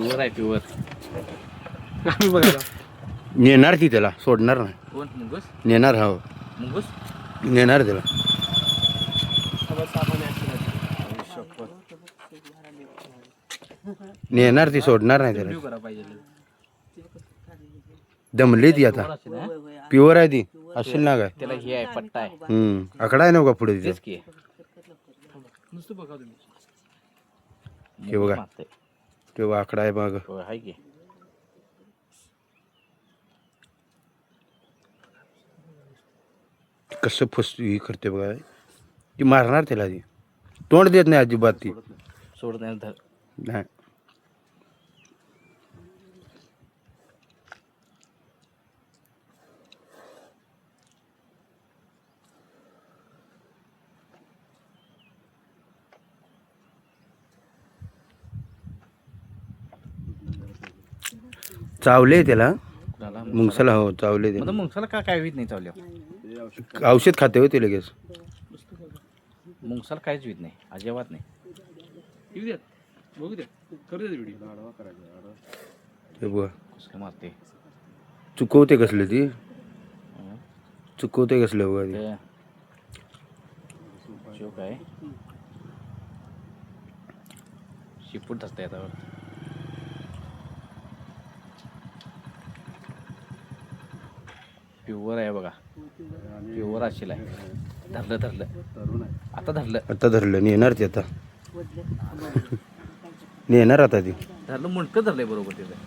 Pure आहे pure आम्ही बघायला. नेणार ती त्याला सोडणार नाही. कोण? मुंगूस? नेणार हो. मुंगूस? नेणार त्याला. नेणार ती सोडणार नाही त्याला. व्ह्यू करा पाहिजे दमली ती आता? प्युअर आहे ती. असेल ना काय? त्याला हे आहे पट्टा आहे. हम्म. आकडा आहे ना का पुढे तिथे तेच की नुसतं बघा तुम्ही हे बघा. मागतंय. तेव्हा आकडा आहे बघ होय, आहे की. कसं फस ही करते बघा. ती मारणार त्याला ती तोंड देत नाही अजिबात ती. सोडत नाही धर. नाही. चावले त्याला. कुणाला मुंगसाला हो चावले ते मुंगसाला का काय होत नाही चावल्या? औषध खाते होते लगेच. मुंगसाला काहीच होत नाही अजिबात नाही. बघू ते मारते. चुकवते कसले ती? हं. चुकवते कसले बघा ती. ते आहे शिपूट धसते आता. प्युअर आहे बघा. प्युअर असेल आहे. धरलं धरलं. आता धरलं. आता धरलं. नेणार ती आता. नेणार आता ती. धरलं मुंडकं धरलंय बरोबर तिथं.